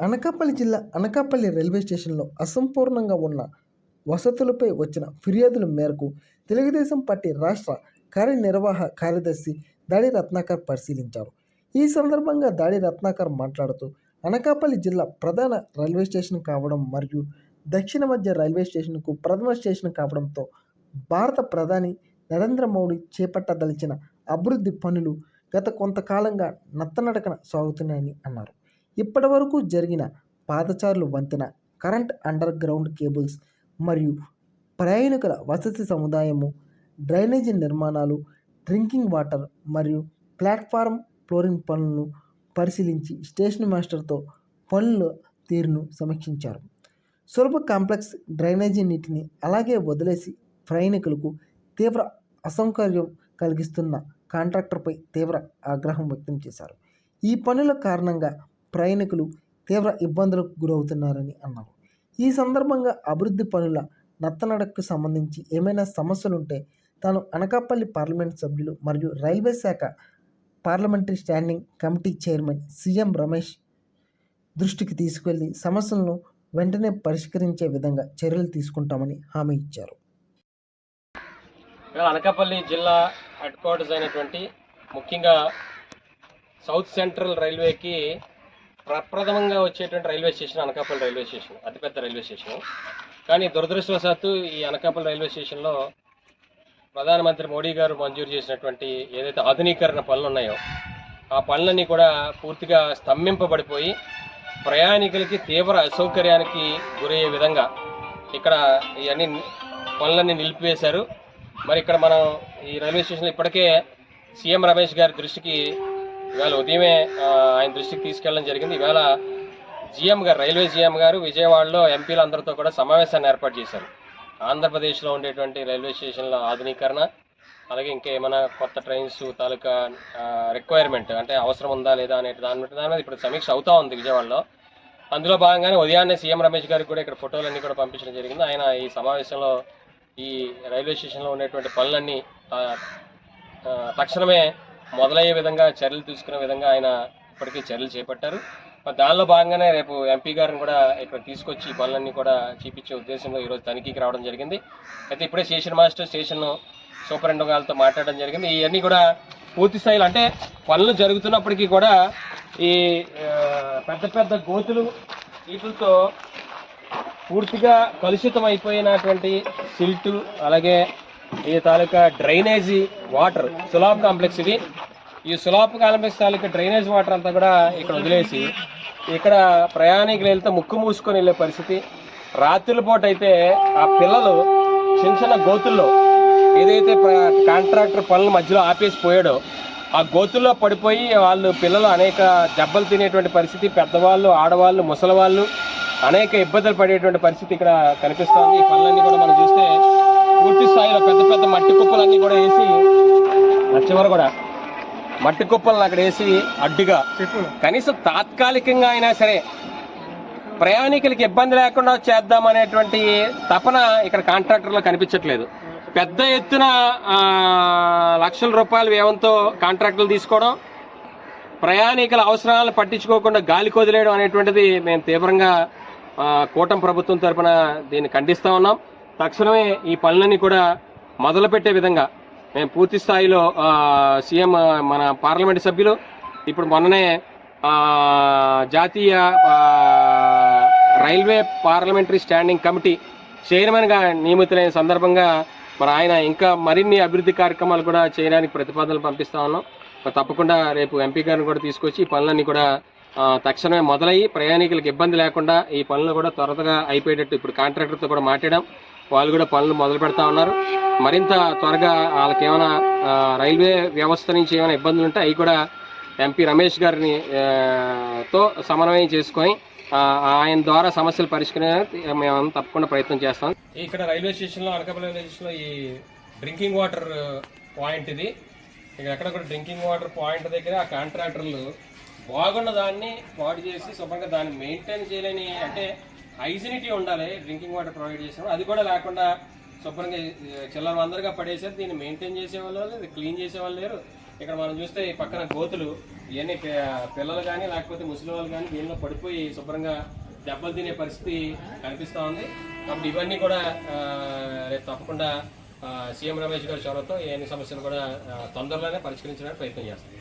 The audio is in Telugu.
అనకాపల్లి జిల్లా అనకాపల్లి రైల్వే స్టేషన్లో అసంపూర్ణంగా ఉన్న వసతులపై వచ్చిన ఫిర్యాదుల మేరకు తెలుగుదేశం పార్టీ రాష్ట్ర కార్యనిర్వాహ కార్యదర్శి దాడి రత్నాకర్ పరిశీలించారు. ఈ సందర్భంగా దాడి రత్నాకర్ మాట్లాడుతూ అనకాపల్లి జిల్లా ప్రధాన రైల్వే స్టేషన్ కావడం మరియు దక్షిణ మధ్య రైల్వే స్టేషన్కు ప్రథమ స్టేషన్ కావడంతో భారత ప్రధాని నరేంద్ర మోడీ చేపట్టదలిచిన అభివృద్ధి పనులు గత కొంతకాలంగా నత్తనడకన సాగుతున్నాయని అన్నారు. ఇప్పటి వరకు జరిగిన పాదచారులు వంతెన కరెంట్ అండర్ గ్రౌండ్ కేబుల్స్ మరియు ప్రయాణికుల వసతి సముదాయము డ్రైనేజీ నిర్మాణాలు డ్రింకింగ్ వాటర్ మరియు ప్లాట్ఫారం ఫ్లోరింగ్ పనులను పరిశీలించి స్టేషన్ మాస్టర్తో పనుల తీరును సమీక్షించారు. సులభ కాంప్లెక్స్ డ్రైనేజీ నీటిని అలాగే వదిలేసి ప్రయాణికులకు తీవ్ర అసౌకర్యం కలిగిస్తున్న కాంట్రాక్టర్పై తీవ్ర ఆగ్రహం వ్యక్తం చేశారు. ఈ పనుల కారణంగా ప్రయాణికులు తీవ్ర ఇబ్బందులకు గురవుతున్నారని అన్నారు. ఈ సందర్భంగా అభివృద్ధి పనుల నత్తనడకు సంబంధించి ఏమైనా సమస్యలుంటే తాను అనకాపల్లి పార్లమెంట్ సభ్యులు మరియు రైల్వే శాఖ parliamentary standing committee chairman CM Ramesh దృష్టికి తీసుకెళ్ళి సమస్యలను వెంటనే పరిష్కరించే విధంగా చర్యలు తీసుకుంటామని హామీ ఇచ్చారు. అనకాపల్లి జిల్లా హెడ్ క్వార్టర్స్ అయినటువంటి ముఖ్యంగా సౌత్ సెంట్రల్ రైల్వేకి ప్రప్రథమంగా వచ్చేటువంటి railway station Anakapalle railway station అతిపెద్ద రైల్వే స్టేషన్. కానీ దురదృష్టవశాత్తు ఈ అనకాపల్లి రైల్వే స్టేషన్లో ప్రధానమంత్రి మోడీ గారు మంజూరు చేసినటువంటి ఏదైతే ఆధునీకరణ పనులు ఉన్నాయో ఆ పనులన్నీ కూడా పూర్తిగా స్తంభింపబడిపోయి ప్రయాణికులకి తీవ్ర అసౌకర్యానికి గురయ్యే విధంగా ఇక్కడ ఇవన్నీ పనులన్నీ నిలిపివేశారు. మరి ఇక్కడ మనం ఈ రైల్వే స్టేషన్లో ఇప్పటికే సీఎం రమేష్ గారి దృష్టికి ఇవాళ ఉదయమే ఆయన దృష్టికి తీసుకెళ్ళడం జరిగింది. ఇవాళ జీఎం గారు రైల్వే జిఎం గారు విజయవాడలో ఎంపీలందరితో కూడా సమావేశాన్ని ఏర్పాటు చేశారు. ఆంధ్రప్రదేశ్లో ఉండేటువంటి రైల్వే స్టేషన్ల ఆధునీకరణ అలాగే ఇంకా ఏమైనా కొత్త ట్రైన్స్ తాలూకా రిక్వైర్మెంట్ అంటే అవసరం ఉందా లేదా అనే దాని మీద దాని మీద ఇప్పుడు సమీక్ష అవుతా ఉంది విజయవాడలో. అందులో భాగంగానే ఉదయాన్నే సీఎం రమేష్ గారికి కూడా ఇక్కడ ఫోటోలన్నీ కూడా పంపించడం జరిగింది. ఆయన ఈ సమావేశంలో ఈ రైల్వే స్టేషన్లో ఉండేటువంటి పనులన్నీ తక్షణమే మొదలయ్యే విధంగా చర్యలు తీసుకునే విధంగా ఆయన ఇప్పటికే చర్యలు చేపట్టారు. మరి దానిలో భాగంగానే రేపు ఎంపీ గారిని కూడా ఇక్కడ తీసుకొచ్చి పనులన్నీ కూడా చూపించే ఉద్దేశంలో ఈరోజు తనిఖీకి రావడం జరిగింది. అయితే ఇప్పుడే స్టేషన్ మాస్టర్ స్టేషన్ సూపరింటెండెంట్ గారితో మాట్లాడడం జరిగింది. ఇవన్నీ కూడా పూర్తి స్థాయిలో అంటే పనులు జరుగుతున్నప్పటికీ కూడా ఈ పెద్ద పెద్ద గోతులు వీటితో పూర్తిగా కలుషితం అయిపోయినటువంటి సిల్టు అలాగే ఈ తాలూకా డ్రైనేజీ వాటర్ సులాబ్ కాంప్లెక్స్ ఇది. ఈ సులాబ్ కాంప్లెక్స్ తాలూకా డ్రైనేజ్ వాటర్ అంతా కూడా ఇక్కడ వదిలేసి ఇక్కడ ప్రయాణికులు వెళ్తే ముక్కు మూసుకొని వెళ్ళే పరిస్థితి. రాత్రుల పూట అయితే ఆ పిల్లలు చిన్న చిన్న గోతుల్లో ఏదైతే కాంట్రాక్టర్ పనుల మధ్యలో ఆపేసి పోయాడో ఆ గోతుల్లో పడిపోయి వాళ్ళు పిల్లలు అనేక దెబ్బలు తినేటువంటి పరిస్థితి పెద్దవాళ్ళు ఆడవాళ్ళు ముసలివాళ్ళు అనేక ఇబ్బందులు పడేటువంటి పరిస్థితి ఇక్కడ కనిపిస్తుంది. ఈ పనులన్నీ కూడా మనం చూస్తే పూర్తి పెద్ద మట్టి కుప్పలన్నీ కూడా వేసి చివర కూడా. మట్టి కుప్పలను అక్కడ వేసి అడ్డుగా. కనీసం తాత్కాలికంగా అయినా సరే ప్రయాణికులకి ఇబ్బంది లేకుండా చేద్దామనేటువంటి తపన ఇక్కడ కాంట్రాక్టర్లో కనిపించట్లేదు. పెద్ద ఎత్తున లక్షల రూపాయల వ్యయంతో కాంట్రాక్టులు తీసుకోవడం ప్రయాణికుల అవసరాలను పట్టించుకోకుండా గాలి కొదిలేయడం అనేటువంటిది మేము తీవ్రంగా కూటమి ప్రభుత్వం తరపున దీన్ని ఖండిస్తా ఉన్నాం. తక్షణమే ఈ పనులన్నీ కూడా మొదలుపెట్టే విధంగా మేము పూర్తి స్థాయిలో సీఎం మన పార్లమెంట్ సభ్యులు ఇప్పుడు మొన్ననే జాతీయ రైల్వే పార్లమెంటరీ స్టాండింగ్ కమిటీ చైర్మన్గా నియమితులైన సందర్భంగా మరి ఆయన ఇంకా మరిన్ని అభివృద్ధి కార్యక్రమాలు కూడా చేయడానికి ప్రతిపాదనలు పంపిస్తా ఉన్నాం. తప్పకుండా రేపు ఎంపీ గారిని కూడా తీసుకొచ్చి ఈ పనులన్నీ కూడా తక్షణమే మొదలయ్యి ప్రయాణికులకు ఇబ్బంది లేకుండా ఈ పనులు కూడా త్వరగా అయిపోయేటట్టు ఇప్పుడు కాంట్రాక్టర్తో కూడా మాట్లాడాం. వాళ్ళు కూడా పనులు మొదలు పెడతా ఉన్నారు. మరింత త్వరగా వాళ్ళకి ఏమైనా రైల్వే వ్యవస్థ నుంచి ఏమైనా ఇబ్బందులు ఉంటే అవి కూడా ఎంపీ రమేష్ గారిని తో సమన్వయం చేసుకొని ఆయన ద్వారా సమస్యలు పరిష్కరించడానికి మేము తప్పకుండా ప్రయత్నం చేస్తాం. ఇక్కడ రైల్వే స్టేషన్లో అనకాపల్లి రైల్వే స్టేషన్లో ఈ డ్రింకింగ్ వాటర్ పాయింట్ ఇది. ఇక్కడ ఎక్కడ కూడా డ్రింకింగ్ వాటర్ పాయింట్ దగ్గర ఆ కాంట్రాక్టర్లు బాగున్న దాన్ని పాడు చేసి శుభ్రంగా దాన్ని మెయింటైన్ చేయలేని అంటే హైజినిటీ ఉండాలి డ్రింకింగ్ వాటర్ ప్రొవైడ్ చేసినప్పుడు అది కూడా లేకుండా శుభ్రంగా చిల్లర వందరగా పడేసారు. దీన్ని మెయింటైన్ చేసేవాళ్ళు లేదు క్లీన్ చేసేవాళ్ళు లేరు. ఇక్కడ మనం చూస్తే ఈ పక్కన గోతులు ఇవన్నీ పిల్లలు కానీ లేకపోతే ముసలి వాళ్ళు కానీ దీనిలో పడిపోయి శుభ్రంగా దెబ్బలు తినే పరిస్థితి కనిపిస్తూ ఉంది. కాబట్టి ఇవన్నీ కూడా రేపు తప్పకుండా సీఎం రమేష్ గారి చొరవతో ఈ అన్ని సమస్యలు కూడా తొందరలోనే పరిష్కరించడానికి ప్రయత్నం చేస్తాం.